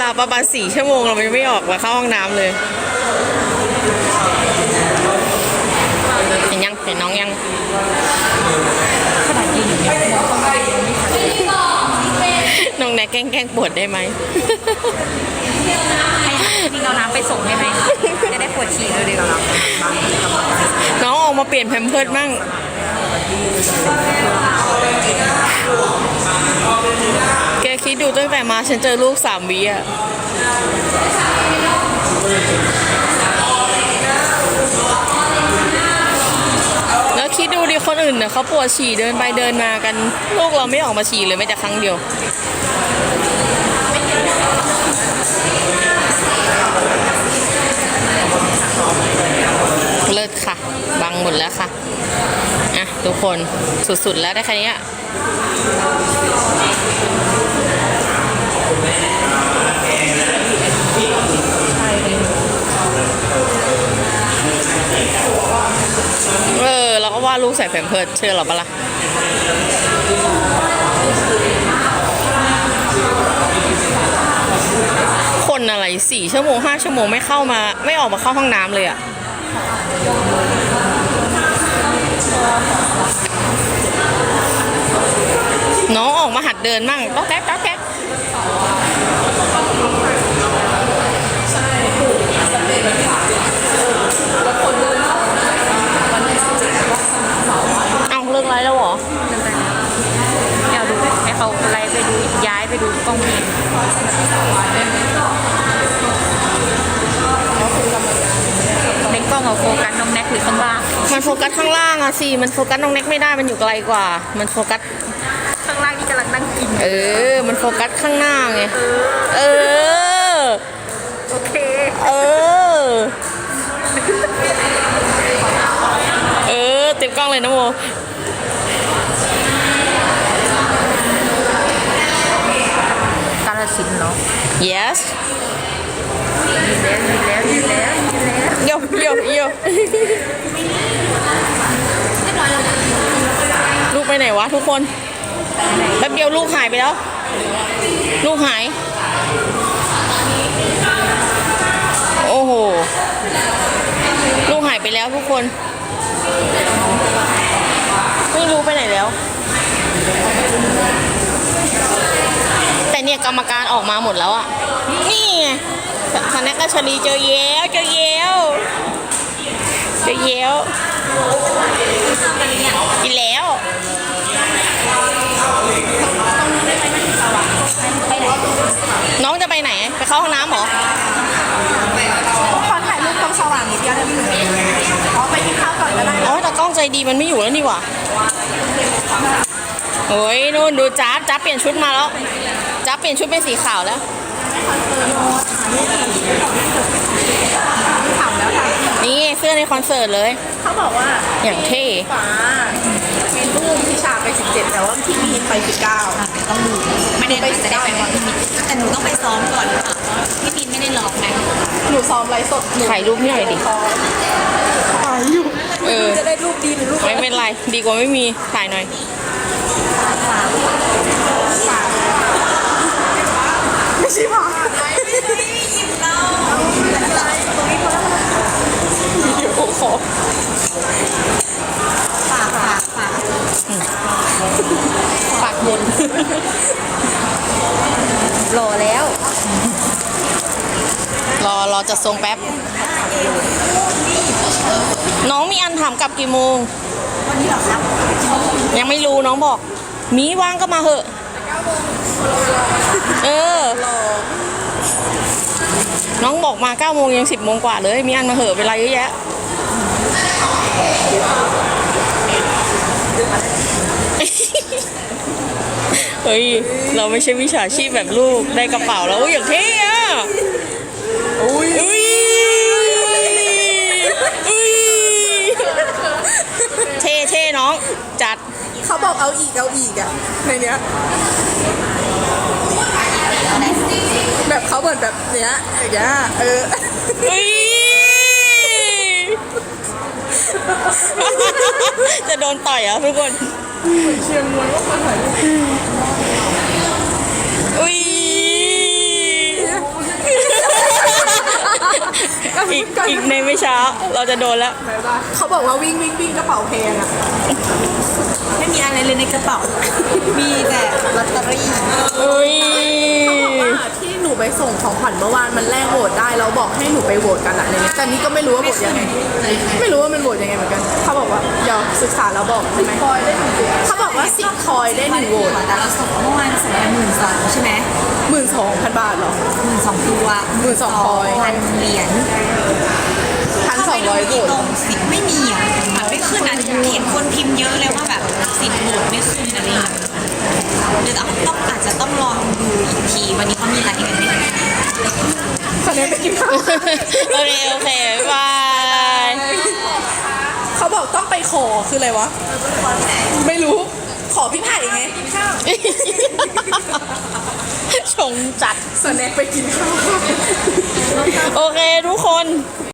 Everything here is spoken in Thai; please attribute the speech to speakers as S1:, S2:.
S1: ลาประมาณสี่ชั่วโมงเราไม่ออกมาเข้าห้องน้ำเลย เห็นยังเห็นน้องยังน้องแนกแกล้งแกล้งปวดได้ไหม
S2: ให้เอาน้ำไปส่งให้ไหมจะได้ปวดฉี่เลยดีกว่า
S1: น้องออกมาเปลี่ยนแพมเพิร์ดมั่ง แกคิดดูตั้งแต่มาฉันเจอลูกสามวิอะแล้วคิดดูดิคนอื่นเนี่ยเขาปวดฉี่เดินไปเดินมากัน ลูกเราไม่ออกมาฉี่เลยแม้แต่ครั้งเดียว สุด ๆ แล้วได้แค่นี้อะเออเราก็ว่าลูกใส่แผ่นเพิร์ดเชื่อเราปะล่ะคนอะไรสี่ชั่วโมงห้าชั่วโมงไม่เข้ามา ไม่ออกมาเข้าห้องน้ำเลยอะ น้องออกมาหัดเดินมั่งต๊อกแก๊กต๊อกแก๊กเอาเลิกไลฟ์แล้วเหรอ
S2: เดี๋ยวดูให้เขาไล่ไปดูย้ายไปดูกล้องเองในกล้องเอาโฟกัสน้องแน็กหรือข้างล่าง
S1: มันโฟกัสข้างล่างอะสิ มันโฟกัสน้องแน็กไม่ได้ มันอยู่ไกลกว่า มันโฟกัส
S2: ข้างล่าง นี่กำลังนั่งกิน
S1: เออ มันโฟกัสข้างหน้าไง เออ
S2: โอเค
S1: เออ เออ เต็มกล้องเลยนะโม
S2: กาลสินธุ์เนาะ
S1: yes
S2: ดีแล้วดีแล้วดีแล้วดีแล้ว
S1: โยโยโยลูกไปไหนวะทุกคน แป๊บเดียวลูกหายไปแล้ว ลูกหาย โอ้โห ลูกหายไปแล้วทุกคน ไม่รู้ไปไหนแล้ว แต่เนี่ยกรรมการออกมาหมดแล้วอะนี่ไงคณะกัชรีเจอเย้วเจอเย้วเจอเย้วกินแล้ว น้องจะไปไหน ไปเข้าห้องน้ำเหรอ
S2: ขอถ่ายรูปตรงสว่างนิดเดียวได้ไหมอ๋อไปกินข้าวก่อนก็ได้
S1: อ๋อแต่กล้องใจดีมันไม่อยู่แล้วนี่หว่าโอ้ยนู่นดูจ้าบจ้าบเปลี่ยนชุดมาแล้วจ้าบเปลี่ยนชุดเป็นสีขาวแล้ว
S2: ถามแล้วถาม
S1: นี่เสื้อในคอนเสิร์ตเลย
S2: เขาบอกว่า
S1: อย่างเท่
S2: ฟ้าเป็น
S3: ซ้อมไล
S2: ฟ์สดหนู
S1: ถ่ายรูปให้หน่อยดิ
S2: ถ่ายอยู่
S1: เออ
S2: จะได้รูปดีหรือรูป
S1: ไม่เป็นไร ดีกว่าไม่มีถ่ายหน่อย
S2: ไม่ใช่ผ่าเดี๋ยวขอ
S3: ฝากฝากฝาก
S2: ปากบนรอแล้ว
S1: รอรอจัดทรงแป๊บ น้องมีอันถามกลับกี่โมง
S3: วันนี้เหรอครับ
S1: ยังไม่รู้น้องบอก มีว่างก็มาเหอะเออ น้องบอกมา9ก้าโมงยัง10บโมงกว่าเลย มีอันมาเหอะเวลาเยอะแยะเฮ้ย เราไม่ใช่วิชาชีพแบบลูกได้กระเป๋าแล้วอุ๊ยอย่างเท่อะ อุ้ยอุ้ยอุ้ยเท่เท่น้อง จัด
S2: เขาบอกเอาอีกเอาอีกอะในเนี้ยแบบเขาเหมือนแบบเนี้ยอย่างเงี้ยเออ
S1: อุ๊ยจะโดนต่อยเหรอะทุกคน
S2: เชียงมวยว่าคนถ่ายรูป
S1: เราจะโดนแล้ว
S2: เขาบอกว่าวิ่งวิ่งวิ่งกระเป๋าแพงอะ
S3: ไม่มีอะไรเลยในกระเป๋า มีแต่ลอตเตอรี่
S1: อุ้ย
S2: ว่าที่หนูไปส่งของขวัญเมื่อวานมันแลกโหวตได้แล้วบอกให้หนูไปโหวตกันอะอะไรเงี้ยแต่นี่ก็ไม่รู้ว่าโหวตยังไงไม่รู้ว่ามันโหวตยังไงเหมือนกันเขาบอกว่าเดี๋ยวศึกษาแล้วบอกใช่ไหมเขาบอกว่าสิบคอยได้หนึ่งโหวต
S3: แต่เราส่งเมื่อวานส่งไปหมื่นสองใช่ไหม
S2: หมื่นสองพันบาทเหรอ
S3: หมื่นสองตัว
S2: หมื่นสองคอย
S3: พันเหรียญ
S2: พันสองร้อยโหวต
S3: ตรงสิบไม่มีอะแบบไม่ขึ้นอะเห็นคนพิมพ์เยอะเลยว่าแบบสิบโหวตไม่ขึ้นอะไรอย่างเงี้ยเดี๋ยวต้องอาจจะต้องลองดูอีกที วันนี้เขามีอะไรกันไหม
S2: ตอนนี้ไปกินข้าว
S1: โอเคโอเคบ๊ายบาย
S2: เขาบอกต้องไปขอคืออะไรวะ ไม่รู้ ขอพี่ไผ่ไง
S1: ชงจัด
S2: สแน็คไปกินข้าว
S1: โอเคทุกคน